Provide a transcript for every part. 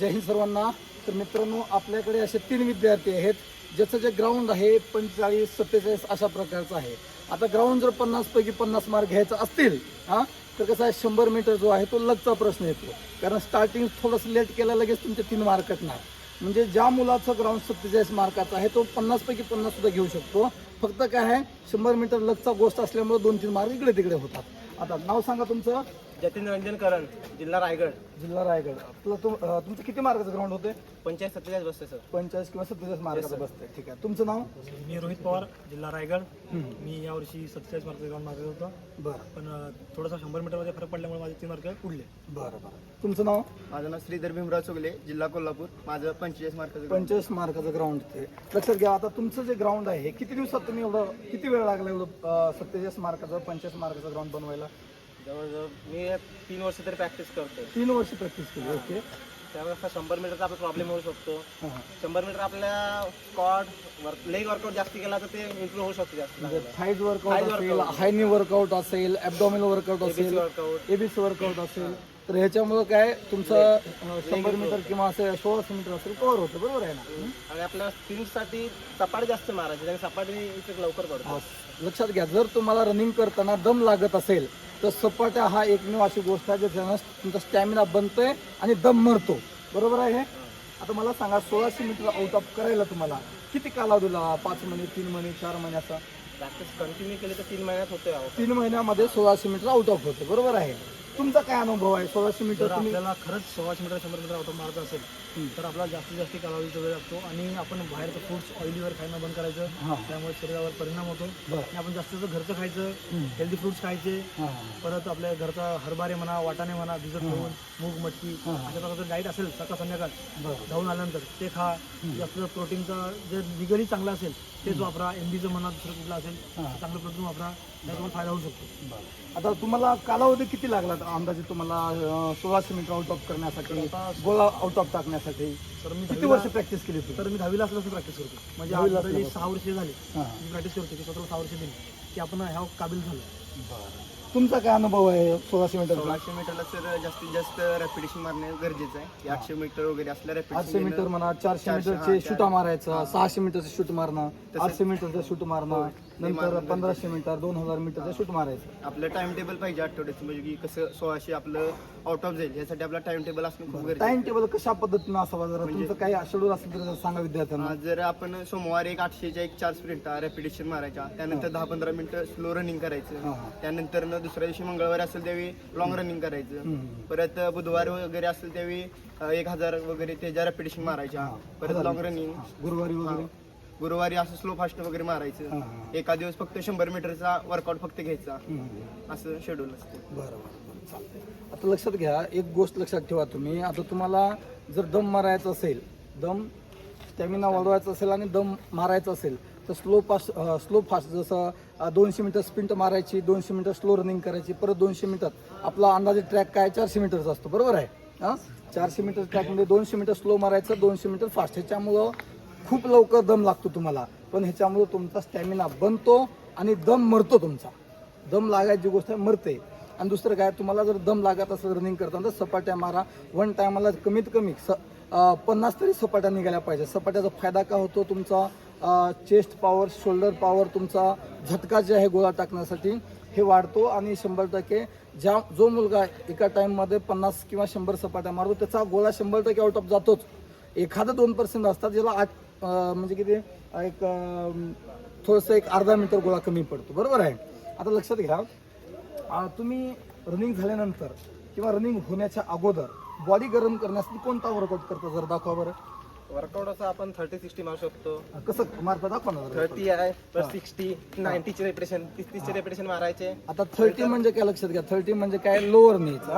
जय हिंद सर्वांना. तर मित्रांनो आपल्याकडे असे तीन विद्यार्थी आहेत ज्याचं जे ग्राउंड आहे पंचेचाळीस सत्तेचाळीस अशा प्रकारचं आहे. आता ग्राउंड जर पन्नास पैकी पन्नास मार्क घ्यायचा असतील हा तर कसं आहे शंभर मीटर जो आहे तो लगचा प्रश्न येतो. कारण स्टार्टिंग थोडंसं लेट केलं लगेच तुमचे तीन मार्क कटणार. म्हणजे ज्या मुलाचं ग्राउंड सत्तेचाळीस मार्काचा आहे तो पन्नास पैकी पन्नास सुद्धा घेऊ शकतो. फक्त काय आहे शंभर मीटर लगचा गोष्ट असल्यामुळे दोन तीन मार्क इकडे तिकडे होतात. आता नाव सांगा तुमचं. जतीन रंजन करण जिल्हा रायगड. जिल्हा रायगड. तुला तुम- अं, तुमचं किती मार्काचं ग्राउंड होते पंचायत सत्तेचाळीस बसते सर. पंचेचाळीस किंवा सत्तेचाळीस मार्काचं बसते ठीक आहे. तुमचं नाव? मी रोहित पवार जिल्हा रायगड. मी यावर्षी सत्तेचाळीस मार्क ग्राउंड मार्क होतो. बरं. पण अ, थोडासा शंभर मीटरमध्ये फरक पडल्यामुळे माझे तीन मार्क उडले. बरं बरं. तुमचं नाव? माझं नाव श्रीधर भीमराव चुगले जिल्हा कोल्हापूर. माझं पंचेचाळीस मार्काचं पंचेचाळीस मार्काचं ग्राउंड ते लक्षात घ्या आता तुमचं जे ग्राउंड आहे हे किती दिवसात तुम्ही एवढं किती वेळ लागला एवढं सत्तेचाळीस मार्काचं पंचेचाळीस मार्काचं ग्राउंड बनवायला? जवळजवळ मी तीन वर्ष तरी प्रॅक्टिस करतो तीन वर्ष प्रॅक्टिस केली ओके. त्यावेळेस हा शंभर मीटरचा आपला प्रॉब्लेम होऊ शकतो. शंभर मीटर आपल्या स्कॉट वर्क लेग वर्कआउट जास्त केला तर ते इम्प्रूव्ह होऊ शकतो जास्त म्हणजे थाईज वर्कआउट Thighs असेल. हायनी वर्कआउट असेल ॲबडॉमिनल वर्कआउट असेल वर्कआउट एबीसी वर्कआउट असेल. तर ह्याच्यामुळं काय तुमचं शंभर मीटर किंवा असेल सोळाशे मीटर असेल कव्हर होतं बरोबर आहे ना? आणि आपल्या स्पिनसाठी सपाटी जास्त मारायची आणि सपाटी लवकर पडतो. लक्षात घ्या जर तुम्हाला रनिंग करताना दम लागत असेल तर सपाट्या हा एकमेव अशी गोष्ट आहे ज्याच्यानं तुमचा स्टॅमिना बनतोय आणि दम मरतो. बरोबर आहे? हे? आता मला सांगा सोळाशे मीटर आउट ऑफ करायला तुम्हाला किती कालावधीला पाच महिने तीन महिने चार महिने असा? प्रॅक्टिस कंटिन्यू केली तर तीन महिन्यात होते. तीन महिन्यामध्ये सोळाशे मीटर आउट ऑफ होतं बरोबर आहे? तुमचा काय अनुभव आहे? सोळाशे मीटर जर तुम्ही आपल्याला खरंच सोळाशे मीटर शंभर मीटर ऑटो मारायचं असेल तर आपला जास्तीत जास्त कालावधीचा वेळ लागतो आणि आपण बाहेरचं फूड्स ऑइलीवर खाणं बंद करायचं. हां. त्यामुळे शरीरावर परिणाम होतो. बरं. आणि आपण जास्तीत जास्त घरचं खायचं. हेल्दी फ्रुट्स खायचे हां. परत आपल्या घरचा हरभरे म्हणा वाटाणे म्हणा भिजत ठेवून मूग मटकी हां. अशा प्रकारचं डाईट असेल सकाळ संध्याकाळ बरं. धावून आल्यानंतर ते खा. जास्त प्रोटीनचा जे लिगली चांगला असेल तेच वापरा. एम बीचं म्हणा दुसरं कुठलं असेल हां. चांगलं प्रोटीन वापरा. त्याचा तुम्हाला फायदा होऊ शकतो. आता तुम्हाला कालावधी किती लागला अंदाजे तुम्हाला अं, सोळाशे मीटर आउट ऑफ करण्यासाठी गोळा आउट ऑफ टाकण्यासाठी तर मी किती वर्ष प्रॅक्टिस केली तुम्ही? तर मी दहावीला असल्यापासून प्रॅक्टिस करतो. म्हणजे दहावीला असल्यापासून. सहा वर्ष झाली. हां. मी प्रॅक्टिस करतो की स्वतःला सहा वर्ष दिली. की आपण ह्या काबिल झालो. तुमचा काय अनुभव आहे सोळाशे मीटर सोळाशे मीटरला सर जास्तीत जास्त रॅपिडेशन मारणे गरजेचं आहे. की आठशे मीटर वगैरे असल्या आठशे रॅपिडेशन मीटर म्हणा चारशे चारशे, मीटरचे हां, शूटा मारायचं सहाशे मीटरचे शूट मारणं आठशे मीटरचं शूट मारणं. ते नंतर पंधराशे मीटर दोन हजार मीटरचं शूट मारायचं. आपलं टाइम टेबल पाहिजे आठवड्याचं म्हणजे की कसं सोळाशे आपलं आउट ऑफ जाईल यासाठी आपला टाइम टेबल असणं खूप गरजेचं टाइम टेबल कशा पद्धतीनं असावा जरा? म्हणजे- तुमचं काही शेड्यूल असेल तर जरा सांगा विद्यार्थ्यांना. जर आपण सोमवार एक आठशेच्या एक चार स्प्रिंट रॅपिडेशन मारायच्या त्यानंतर दहा पंधरा मिनिटं स्लो रनिंग करायचं हां. त्यानंतर न दुसऱ्या दिवशी मंगळवारी असेल त्यावेळी लॉंग रनिंग करायचं हम्म. परत बुधवार वगैरे असेल त्यावेळी अं, एक हजार वगैरे त्याच्या रॅपिडेशन मारायच्या हां. परत लॉंग रनिंग गुरुवारी वगैरे. गुरुवारी असं स्लो फास्ट वगैरे मारायचं. एका दिवस फक्त शंभर मीटरचा वर्कआउट फक्त घ्यायचा. असं शेड्यूल असतं. बरं बरं बरं. चालतंय. आता लक्षात घ्या एक गोष्ट लक्षात ठेवा तुम्ही. आता तुम्हाला जर दम मारायचा असेल दम स्टॅमिना वाढवायचा असेल आणि दम मारायचा असेल तर स्लो फास्ट स्लो फास्ट जसं दोनशे मीटर स्प्रिंट मारायची दोनशे मीटर स्लो रनिंग करायची परत दोनशे मीटर. आपला अंदाजे ट्रॅक काय? चारशे मीटरचा असतो. बरोबर आहे? हां? चारशे मीटर ट्रॅकमध्ये दोनशे मीटर स्लो मारायचं दोनशे मीटर फास्ट ह्याच्यामुळं खूप लवकर दम लागतो तुम्हाला. पण ह्याच्यामुळं तुमचा स्टॅमिना बनतो आणि दम मरतो तुमचा. दम लागायची गोष्ट आहे मरते. आणि दुसरं काय तुम्हाला जर दम लागत असेल रनिंग करताना तर सपाट्या मारा. वन टायमाला कमीत कमी स पन्नास तरी सपाट्या निघाल्या पाहिजे सपाट्याचा फायदा का होतो तुमचा? चेस्ट पॉवर शोल्डर पॉवर तुमचा झटका जे आहे गोळा टाकण्यासाठी हे वाढतो आणि शंभर टक्के ज्या जो मुलगा एका टाईममध्ये पन्नास किंवा शंभर सपाट्या मारतो त्याचा गोळा शंभर टक्के आउट ऑफ जातोच. एखादा दोन पर्सेंट असतात ज्याला आठ म्हणजे किती एक थोडंसं एक अर्धा मीटर गोळा कमी पडतो. बरोबर आहे? आता लक्षात घ्या. तुम्ही रनिंग झाल्यानंतर किंवा रनिंग होण्याच्या अगोदर बॉडी गरम करण्यासाठी कोणता वर्कआउट करता जर दाखवा बरं. वर्कआउट असं आपण थर्टी सिक्स्टी मारू शकतो. कसं? मारता दाखवा ना. थर्टी आहे प्लस सिक्स्टी नाईन्टीचे रेपिटेशन तीस तीसचे रेपिटेशन मारायचे. आता थर्टी म्हणजे काय? लक्षात घ्या. थर्टी म्हणजे काय? लोअर नीज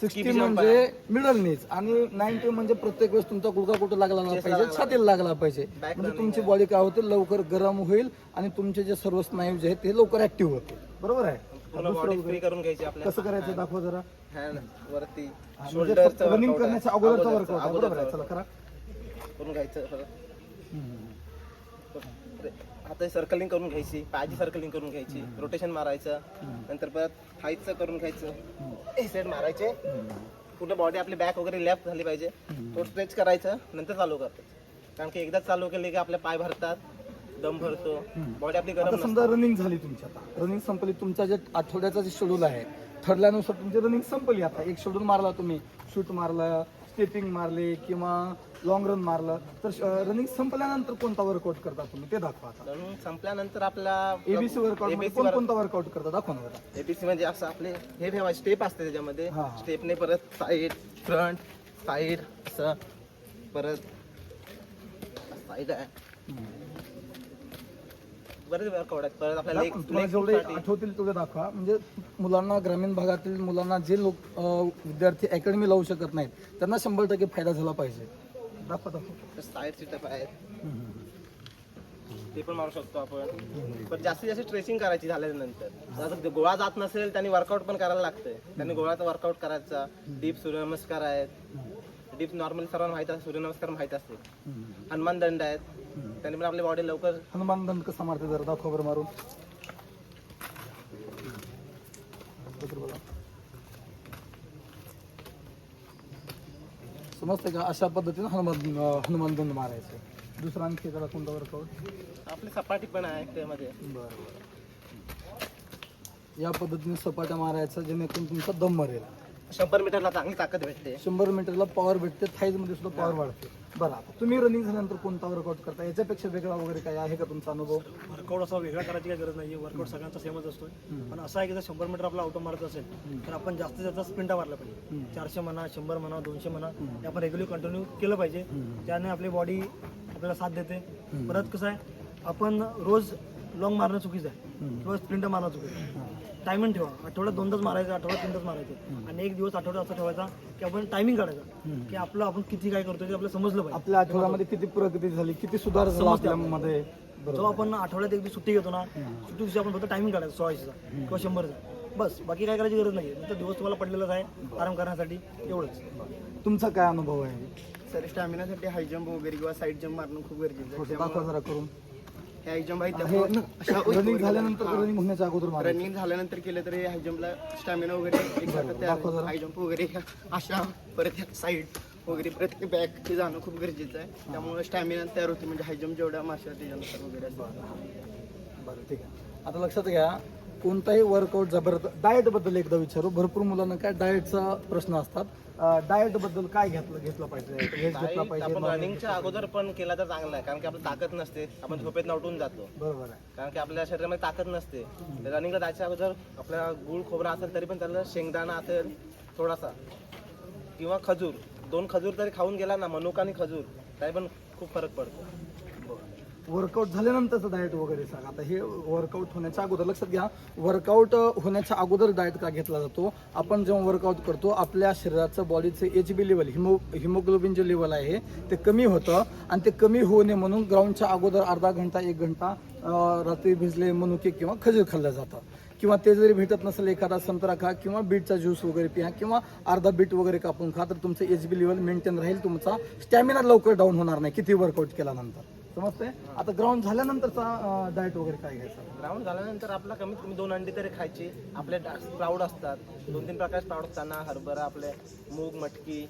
सिक्स्टी म्हणजे मिडल नीज आणि नाईन्टी म्हणजे प्रत्येक वेळेस तुमचा गुडघा कुठं लागला पाहिजे छातीला लागला पाहिजे. म्हणजे तुमची बॉडी काय होते लवकर गरम होईल आणि तुमचे जे सर्व स्नायू जे आहेत ते लवकर ऍक्टिव्ह होते बरोबर आहे? करून घ्यायची कसं करायचं दाखवा जरा. हँड वरती म्हणजे रनिंग करण्याच्या अगोदरचा वर्कआउट बरोबर आहे? चला करा. करून घ्यायचं आता सर्कलिंग करून घ्यायची पायाची सर्कलिंग करून घ्यायची रोटेशन मारायचं नंतर परत हाईटचं करून घ्यायचं. सेट मारायचे. पूर्ण बॉडी आपली बॅक वगैरे लेफ्ट झाली पाहिजे. तो स्ट्रेच करायचं नंतर चालू करायचं कारण की एकदा चालू केले की आपले पाय भरतात दम भरतो. बॉडी आपली गरम समजा रनिंग झाली तुमची आता. रनिंग संपली तुमचा जे आठवड्याचा जे शेड्यूल आहे ठरल्यानुसार तुमची रनिंग संपली आता. एक शेड्यूल मारला तुम्ही शूट मारला स्टेपिंग मारले किंवा लॉंग रन मारलं तर रनिंग संपल्यानंतर कोणता वर्कआउट करता तुम्ही? ते दाखवा आता. नसतं संपल्यानंतर आपला एबीसी वर्कआउटमध्ये ABC कोणकोणता वर्कआउट करता? दाखवा ना जरा. एबीसी म्हणजे असं आपले हे ठेवायचे स्टेप असते त्याच्यामध्ये. हा, हा. स्टेपने परत साईड फ्रंट साईड असं. परत साईड आहे बरेच वर्कआउट आहेत परत आपल्या दाखवा, तुम्हाला जेवढे आठवतील तेवढे दाखवा. म्हणजे मुलांना ग्रामीण भागातील मुलांना जे लोक अं, विद्यार्थी अकॅडमी लावू शकत नाहीत त्यांना शंभर टक्के फायदा झाला पाहिजे. दाखवा दाखवा. साईड सिटअप आहेत. ते पण मारू शकतो आपण. पण जास्तीत जास्त स्ट्रेचिंग करायची झाल्यानंतर. गोळा जात नसेल त्यांनी वर्कआउट पण करायला लागतंय. त्यांनी गोळाचा वर्कआउट करायचा. डीप सूर्यनमस्कार आहेत. डीप नॉर्मली सर्वांना माहीत असते सूर्यनमस्कार माहीत असते हनुमान दंड आहेत. त्यांनी पण आपली बॉडी लवकर हनुमान दंड कसा मारते जरा दाखवा बरं मारून. बरोबर. समजते का? अशा पद्धतीने हनुमान हनुमान दंड मारायचं. दुसरा आणखी जरा कोणता वर्कआउट आपली सपाटी पण आहे त्यामध्ये. बरं. या पद्धतीने सपाट्या मारायचं जेणेकरून तुमचा दम मरेल. शंभर मीटरला चांगली ताकद भेटते. शंभर मीटरला पॉवर भेटते थाईजमध्ये सुद्धा पॉवर वाढते. बरं आता तुम्ही रनिंग झाल्यानंतर कोणता वर्कआउट करता? याच्यापेक्षा वेगळा वगैरे काय आहे का तुमचा अनुभव? वर्कआउट असा वेगळा करायची काही गरज नाही वर्कआउट सगळ्यांचा सेमच असतोय. पण असं आहे की जर शंभर मीटर आपला ऑटो मारत असेल तर आपण जास्तीत जास्त स्प्रिंटा मारला पाहिजे. चारशे म्हणा शंभर म्हणा दोनशे म्हणा हे आपण रेग्युलर कंटिन्यू केलं पाहिजे. त्याने आपली बॉडी आपल्याला साथ देते. परत कसं आहे आपण रोज लॉंग मारणं चुकीचं आहे. किंवा स्प्रिंट मारणं चुकीचं आहे. टायमिंग ठेवा. आठवड्यात दोनदाच मारायचं आठवड्यात तीनदाच मारायचं. आणि एक दिवस आठवड्यात असं ठेवायचा की आपण टायमिंग काढायचा. की आपलं आपण किती काय करतो ते आपल्याला समजलं पाहिजे. आपल्या आठवड्यामध्ये किती प्रगती झाली किती सुधार झाला आपल्यामध्ये? जो आपण आठवड्यात एक दिवस सुट्टी घेतो ना सुट्टी दिवशी आपण फक्त टायमिंग काढायचा सोळाशेचा किंवा शंभरचा. बस बाकी काय करायची गरज नाही नंतर दिवस तुम्हाला पडलेलाच आहे आराम करण्यासाठी एवढंच. तुमचा काय अनुभव आहे? सर स्टॅमिनासाठी हाय जंप वगैरे किंवा साईड जंप मारणं खूप गरजेचं आहे. दाखवा जरा करून. हे हाय जंप आहे हे त्यामुळे रनिंग झाल्यानंतर रनिंग होण्याच्या अगोदर. रनिंग झाल्यानंतर केलं तरी हाय जंपला स्टॅमिना वगैरे एक दाखवा जरा. हाय वगैरे अशा परत साईड वगैरे परत बॅक ते जाणं खूप गरजेचं आहे. त्यामुळे स्टॅमिना तयार होते. म्हणजे हाय जेवढ्या माशा त्याच्यानुसार वगैरे असं. बरं ठीक आहे. आता लक्षात घ्या कोणताही वर्कआउट जबरदस्त डाएटबद्दल एकदा विचारू. भरपूर मुलांना काय डाएटचा प्रश्न असतात. डाएटबद्दल काय घेतलं घेतलं पाहिजे? घेतला पाहिजे आपण रनिंगच्या अगोदर पण केला तर चांगला आहे. कारण की आपली ताकद नसते. आपण झोपेत उठून जातो. बरोबर आहे. कारण की आपल्या शरीरामध्ये ताकद नसते. रनिंगला जायच्या अगोदर आपला गुळ खोबरा असेल तरी पण त्याला शेंगदाणा असेल थोडासा किंवा खजूर. दोन खजूर तरी खाऊन गेला ना मनुका आणि खजूर तरी पण खूप फरक पडतो. वर्कआउट झाल्यानंतरचं डाएट वगैरे सांग. आता हे वर्कआउट होण्याच्या अगोदर लक्षात घ्या वर्कआउट होण्याच्या अगोदर डाएट का घेतला जातो? आपण जेव्हा वर्कआउट करतो आपल्या शरीराचं बॉडीचं H B level haemo haemoglobin जे लेवल आहे ते कमी होतं आणि ते कमी होऊ नये म्हणून ग्राउंडच्या अगोदर अर्धा घंटा एक घंटा रात्री भिजले मनुके किंवा खजूर खाल्लं जातं. किंवा ते जरी भेटत नसेल एखादा संत्रा खा किंवा बीटचा ज्यूस वगैरे पिया किंवा अर्धा बीट वगैरे कापून खा तर तुमचं एच बी लेवल मेंटेन राहील तुमचा स्टॅमिना लवकर डाऊन होणार नाही किती वर्कआउट केल्यानंतर. समजते आता ग्राउंड झाल्यानंतरचा डाएट वगैरे काय घ्यायचं? ग्राउंड झाल्यानंतर आपला कमीत कमी दोन अंडी तरी खायची. आपले स्प्राऊड असतात. दोन तीन प्रकार स्प्राऊड असताना हरभरा आपले मूग मटकी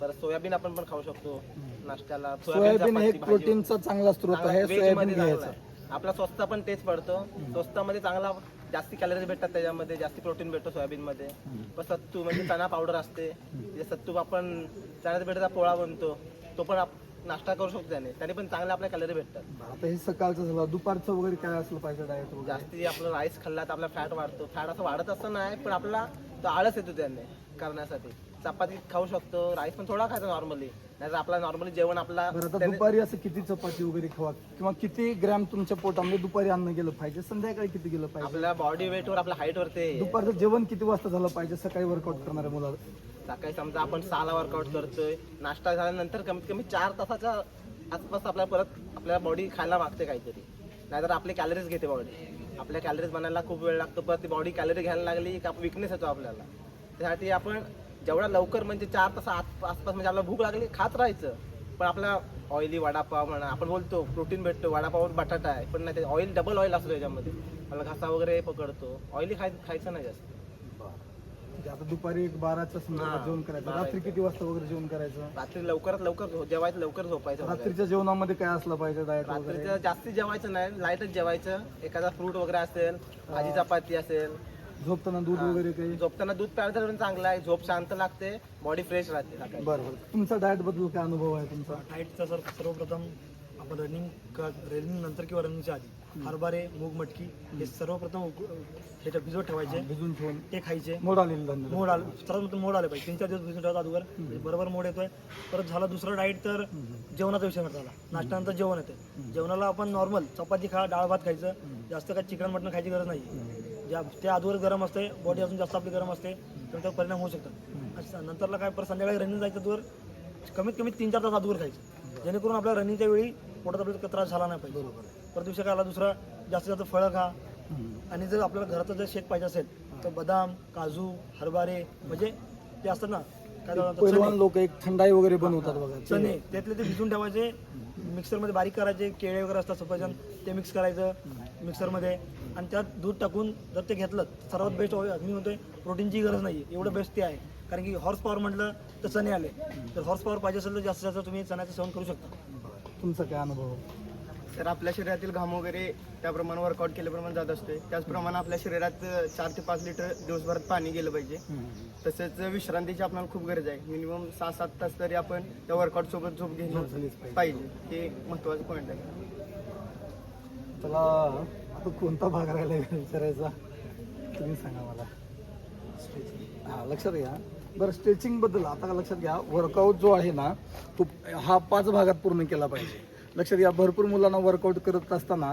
परत सोयाबीन आपण पण खाऊ शकतो. नाश्त्याला सोयाबीन हे चपाती, भाजी. प्रोटीनचा चांगला स्रोत आहे veg सोयाबीन मध्ये चांगला घ्यायचं. आहे. आपला स्वस्त पण तेच पडतो. स्वस्तामध्ये चांगला जास्ती कॅलरीज भेटतात त्याच्यामध्ये जास्ती प्रोटीन भेटतो सोयाबीन मध्ये पण सत्तू म्हणजे चणा पावडर असते. जे सत्तू आपण चण्याचा भेटचा पोळा बनतो तो पण आप- नाश्ता करू शकतो त्याने. त्याने पण चांगल्या आपल्या कॅलरी भेटतात. आता हे सकाळचं झालं. दुपारचं वगैरे काय असलं पाहिजे वगैरे? जास्ती आपलं राईस खाल्ला तर आपला फॅट वाढतो. फॅट असं वाढत असं नाही पण आपला तो आळस येतो त्याने करण्यासाठी. चपाती खाऊ शकतो. राईस पण थोडा खायचा नॉर्मली नाहीतर आपला नॉर्मली जेवण आपला बरं आता त्याने- दुपारी असं किती चपाती वगैरे खावा? किंवा किती ग्रॅम तुमच्या पोटामध्ये दुपारी अन्न गेलं पाहिजे? संध्याकाळी किती गेलं पाहिजे? आपल्या बॉडी वेटवर आपल्या हाईटवर ते दुपारचं जेवण किती वाजता झालं पाहिजे? सकाळी वर्कआउट करणाऱ्या मुलाला? सकाळी समजा आपण सहाला वर्कआउट करतोय नाश्ता झाल्यानंतर कमीत कमी चार तासाच्या आसपास आपल्या परत आपल्या बॉडी खायला मागते काहीतरी. नाहीतर आपली कॅलरीज घेते बॉडी आपल्या कॅलरीज बनायला खूप वेळ लागतो परत ती बॉडी कॅलरी घ्यायला लागली की विकनेस येतो आपल्याला. त्यासाठी आपण जेवढा लवकर म्हणजे चार तास आत- आसपास म्हणजे आपल्याला भूक लागली खात राहायचं. पण आपला ऑइली वडापाव म्हणा आपण बोलतो प्रोटीन भेटतो वडापावर बटाटा आहे पण नाही ते ऑइल डबल ऑइल असतो याच्यामध्ये मला घासा वगैरे पकडतो. ऑइली खाय खायचं नाही जास्त. म्हणजे आता दुपारी एक बाराच्या संदर्भात जेवण करायचं बारा. रात्री किती वाजता वगैरे जेवण करायचं? रात्री लवकरात लवकर झो- जेवायचं लवकर झोपायचं वगैरे. रात्रीच्या जेवणामध्ये काय असलं पाहिजे वगैरे? रात्रीचं जास्ती जेवायचं नाही लाईटच जेवायचं. एखादा फ्रूट वगैरे असेल भाजी चपाती असेल. झोपताना दूध वगैरे काही? झोपताना दूध प्यायला तर पण चांगलं आहे झोप शांत लागते बॉडी फ्रेश राहते. सकाळी. बरं बरं. तुमचा डाएटबद्दल काय अनुभव आहे तुमचा? डाएटचा सर सर्वप्रथम आपण रनिंग रनिंग नंतर किंवा रनिंगच्या आधी? हरभरे मूग मटकी हे सर्वप्रथम ह्याच्यात भिजवत ठेवायचे. भिजून ठेवून. ते खायचे. मोड आलेलं धान्य मोड आलं सर्वात मोड आले पाहिजे. तीन चार दिवस भिजून ठेवतात अगोदर बरोबर मोड येतोय. परत झाला दुसरा डाएट तर जेवणाचा विषय झाला नाश्त्यानंतर जेवण येते जेवणाला आपण नॉर्मल चपाती खा डाळ भात खायचं. जास्त काय चिकन मटण खायची गरज नाही. ज्या ते आधीवर गरम असते बॉडी अजून जास्त आपली गरम असते त्यामुळे त्यावर परिणाम होऊ शकतात. नंतरला काय परत संध्याकाळी रनिंग जायचं तर कमीत कमी तीन चार तास आधीवर खायचं. जेणेकरून आपल्या रनिंगच्या वेळी पोटात आपल्याला त्रास झाला नाही पाहिजे. परत आला दुसरा जास्तीत जास्त फळं खा. आणि जर आपल्याला घराचं जर शेक पाहिजे असेल तर बदाम काजू हरभरे म्हणजे ते असतात ना पहिलवान. लोक एक थंडाई वगैरे बनवतात बघा चणे त्यातले ते भिजून ठेवायचे मिक्सरमध्ये बारीक करायचे केळे वगैरे असतात सफरचंद ते मिक्स करायचं मिक्सरमध्ये. आणि त्यात दूध टाकून जर ते घेतलं सर्वात बेस्ट मी म्हणतोय प्रोटीनची गरज नाही एवढं बेस्ट ते आहे. कारण की हॉर्स पॉवर म्हटलं तर चणे आले. तर हॉर्स पॉवर पाहिजे असेल तर जास्तीत जास्त तुम्ही चण्याचं सेवन करू शकता. तुमचा काय अनुभव? तर आपल्या शरीरातील घाम वगैरे त्याप्रमाणे वर्कआउट केल्याप्रमाणे जात असते त्याचप्रमाणे आपल्या शरीरात चार ते पाच लिटर दिवसभरात पाणी गेलं पाहिजे. तसेच विश्रांतीची आपल्याला खूप गरज आहे. मिनिमम सहा सात तास तरी आपण त्या वर्कआउट सोबत झोप घेणं पाहिजे. हे महत्वाचं पॉईंट आहे. त्याला आता कोणता भाग राहिला विचारायचा? तुम्ही सांगा मला. हा लक्षात घ्या. बरं स्ट्रेचिंगबद्दल आता लक्षात घ्या. वर्कआउट जो आहे ना तो हा पाच भागात पूर्ण केला पाहिजे. लक्षात घ्या भरपूर मुलांना वर्कआउट करत असताना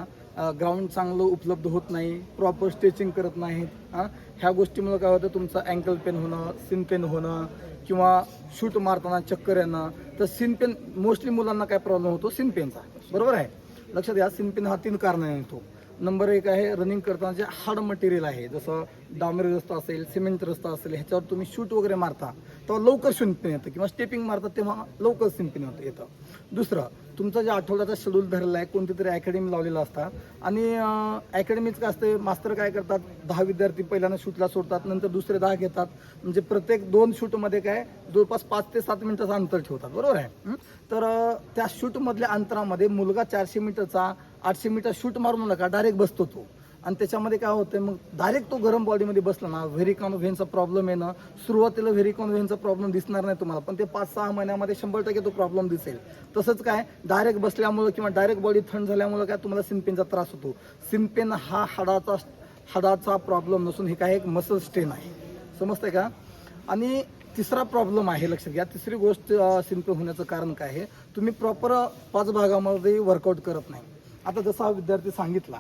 ग्राउंड चांगलं उपलब्ध होत नाही प्रॉपर स्ट्रेचिंग करत नाहीत हां ह्या गोष्टीमुळं काय होतं तुमचं अँकल पेन होणं सिन पेन होणं किंवा शूट मारताना चक्कर येणं तर सिन पेन मोस्टली मुलांना काय प्रॉब्लेम होतो सिन पेनचा बरोबर आहे? लक्षात घ्या सिन पेन हा तीन कारणाने येतो नंबर एक आहे रनिंग करताना जे हार्ड मटेरियल आहे जसं डांबरी रस्ता असेल सिमेंट रस्ता असेल ह्याच्यावर तुम्ही शूट वगैरे मारता तेव्हा लवकर शिंपण येतं किंवा स्टेपिंग मारता तेव्हा लवकर शिंपण येतं येतं. दुसरं तुमचा जे आठवड्याचा शेड्यूल धरलेला आहे कोणती तरी अकॅडमी लावलेला असतात आणि अकॅडमीच काय असते मास्तर काय करतात? दहा विद्यार्थी पहिल्यांदा शूटला सोडतात नंतर दुसरे दहा घेतात. म्हणजे प्रत्येक दोन शूटमध्ये काय जवळपास पाच ते सात मिनिटाचं अंतर ठेवतात बरोबर आहे? तर त्या शूटमधल्या अंतरामध्ये मुलगा चारशे मीटरचा आठशे मीटर शूट मारून नका डायरेक्ट बसतो तो. आणि त्याच्यामध्ये काय होतं मग डायरेक्ट तो गरम बॉडीमध्ये बसला ना व्हेरिकॉन व्हेनचा प्रॉब्लेम येणं सुरुवातीला व्हेरिकॉन व्हेनचा प्रॉब्लेम दिसणार नाही तुम्हाला पण ते पाच सहा महिन्यामध्ये शंभर टक्के तो प्रॉब्लेम दिसेल. तसंच काय डायरेक्ट बसल्यामुळं किंवा डायरेक्ट बॉडी थंड झाल्यामुळं काय तुम्हाला सिनपेनचा त्रास होतो. सिनपेन हा हाडाचा हाडाचा प्रॉब्लेम नसून हे काय एक मसल स्ट्रेन आहे. समजतंय का? आणि तिसरा प्रॉब्लेम आहे लक्षात घ्या. तिसरी गोष्ट सिंपल होण्याचं कारण काय आहे? तुम्ही प्रॉपर पाच भागामध्ये वर्कआउट करत नाही. आता जसा हा विद्यार्थी सांगितला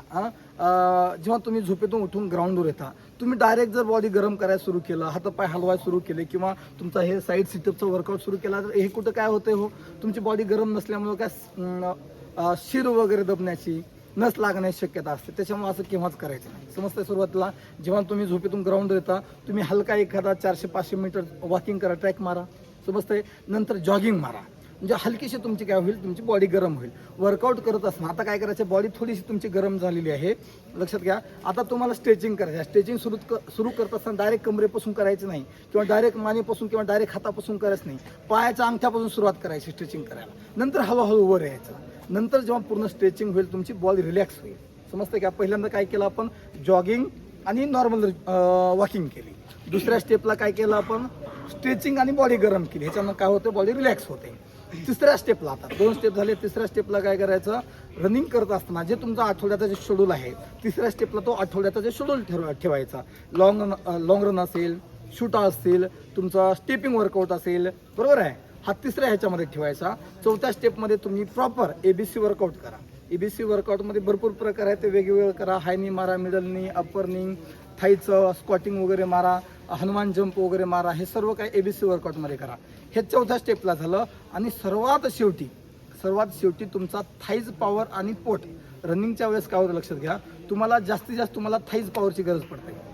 जेव्हा तुम्ही झोपेतून उठून ग्राउंडवर येता तुम्ही डायरेक्ट जर बॉडी गरम करायला सुरू केलं हातपाय हलवायला सुरू केले किंवा तुमचा हे साईड सिटअपचं वर्कआउट सुरू केला तर हे कुठं काय होते हो? तुमची बॉडी गरम नसल्यामुळं काय शिर वगैरे दबण्याची नस लागण्याची शक्यता असते. त्याच्यामुळे असं केव्हाच करायचं नाही. समजतंय सुरुवातीला? जेव्हा तुम्ही झोपेतून ग्राउंड येता तुम्ही हलका एखादा चारशे पाचशे मीटर वॉकिंग करा ट्रॅक मारा. समजतंय? नंतर जॉगिंग मारा. म्हणजे हलकीशी तुमची काय होईल तुमची बॉडी गरम होईल. वर्कआउट करत असताना आता काय करायचं बॉडी थोडीशी तुमची गरम झालेली आहे. लक्षात घ्या आता तुम्हाला स्ट्रेचिंग करायचं स्ट्रेचिंग सुरू सुरू करत असताना डायरेक्ट कमरेपासून करायचं नाही. किंवा डायरेक्ट मानेपासून किंवा डायरेक्ट हातापासून करायचं नाही. पायाच्या अंगठ्यापासून सुरुवात करायची स्ट्रेचिंग करायला. नंतर हळूहळू वर यायचं. नंतर जेव्हा पूर्ण स्ट्रेचिंग होईल तुमची बॉडी रिलॅक्स होईल. समजतं का पहिल्यांदा काय केलं आपण? जॉगिंग आणि नॉर्मल वॉकिंग केली. दुसऱ्या स्टेपला काय केलं आपण? स्ट्रेचिंग आणि बॉडी गरम केली. ह्याच्यानं काय होतं? बॉडी रिलॅक्स होते. तिसऱ्या स्टेपला आता. दोन स्टेप झाले तिसऱ्या स्टेपला काय करायचं? रनिंग करत असताना जे तुमचा आठवड्याचा जे शेड्यूल आहे तिसऱ्या स्टेपला तो आठवड्याचा जे शेड्यूल ठेव ठेवायचा. लॉंग लॉंग रन असेल शूटा असतील तुमचा स्टेपिंग वर्कआउट असेल बरोबर आहे? हा तिसऱ्या ह्याच्यामध्ये ठेवायचा. चौथ्या स्टेपमध्ये तुम्ही proper A B C workout करा. ए बी सी वर्कआउटमध्ये भरपूर प्रकार आहेत ते वेगवेगळे करा. हायनी मारा मिडलनी अपरनिंग थाईचं स्क्वॉटिंग वगैरे मारा. हनुमान जंप वगैरे मारा हे सर्व काय एबीसी वर्कआउटमध्ये करा. हे चौथ्या स्टेपला झालं. आणि सर्वात शेवटी सर्वात शेवटी तुमचा थाईज पॉवर आणि पोट. रनिंगच्या वेळेस कावर लक्षात घ्या. तुम्हाला जास्तीत जास्त तुम्हाला थाईज पॉवरची गरज पडते.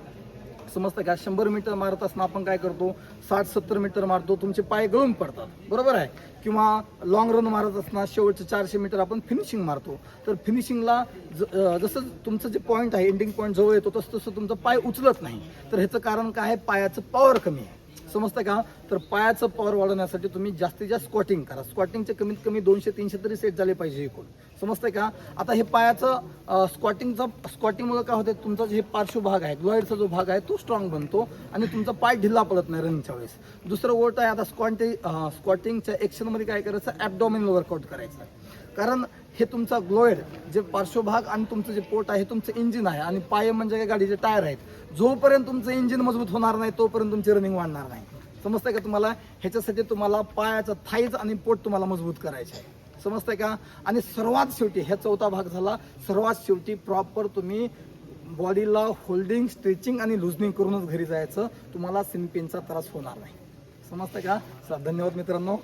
समजतं का? शंभर मीटर मारत असताना आपण काय करतो? साठ सत्तर मीटर मारतो. तुमचे पाय गळून पडतात. बरोबर आहे? किंवा लॉंग रन मारत असताना शेवटचे चारशे मीटर आपण फिनिशिंग मारतो. तर फिनिशिंगला जसं तुमचं जे पॉईंट आहे एंडिंग पॉईंट जवळ येतो तसं तसं तुमचा पाय उचलत नाही. तर ह्याचं कारण काय आहे? पायाचं पॉवर कमी आहे. समजतं का? तर पायाचं पॉवर वाढवण्यासाठी तुम्ही जास्तीत जास्त स्क्वॉटिंग करा. स्क्वॉटिंगचे कमीत कमी दोनशे तीनशे तरी सेट झाले पाहिजे एकूण. समजतंय का? आता हे पायाचं स्क्वॉटिंगचा स्क्वॉटिंगमुळे काय होतं तुमचा जे पार्श्वभाग आहे ग्लॉइडचा जो भाग आहे तो स्ट्रॉंग बनतो आणि तुमचा पाय ढिल्ला पडत नाही रनिंगच्या वेळेस. दुसरं ओट आहे आता स्क्वॉटिंग स्क्वॉटिंगच्या एक्शनमध्ये काय करायचं? ॲबडॉमिनल वर्कआउट करायचं. आहे कारण हे तुमचा ग्लोएड जे पार्श्वभाग आणि तुमचं जे पोट आहे हे तुमचं इंजिन आहे आणि पाय म्हणजे काय गाडीचे टायर आहेत. जोपर्यंत तुमचं इंजिन मजबूत होणार नाही तोपर्यंत तुमची रनिंग वाढणार नाही. समजतंय का तुम्हाला? ह्याच्यासाठी तुम्हाला पायाचं थाईज आणि पोट तुम्हाला मजबूत करायचे आहे समजतंय का? आणि सर्वात शेवटी ह्या चौथा भाग झाला सर्वात शेवटी प्रॉपर तुम्ही बॉडीला होल्डिंग स्ट्रेचिंग आणि लुजनिंग करूनच घरी जायचं. तुम्हाला सिनपेनचा त्रास होणार नाही. समजतंय का? धन्यवाद मित्रांनो.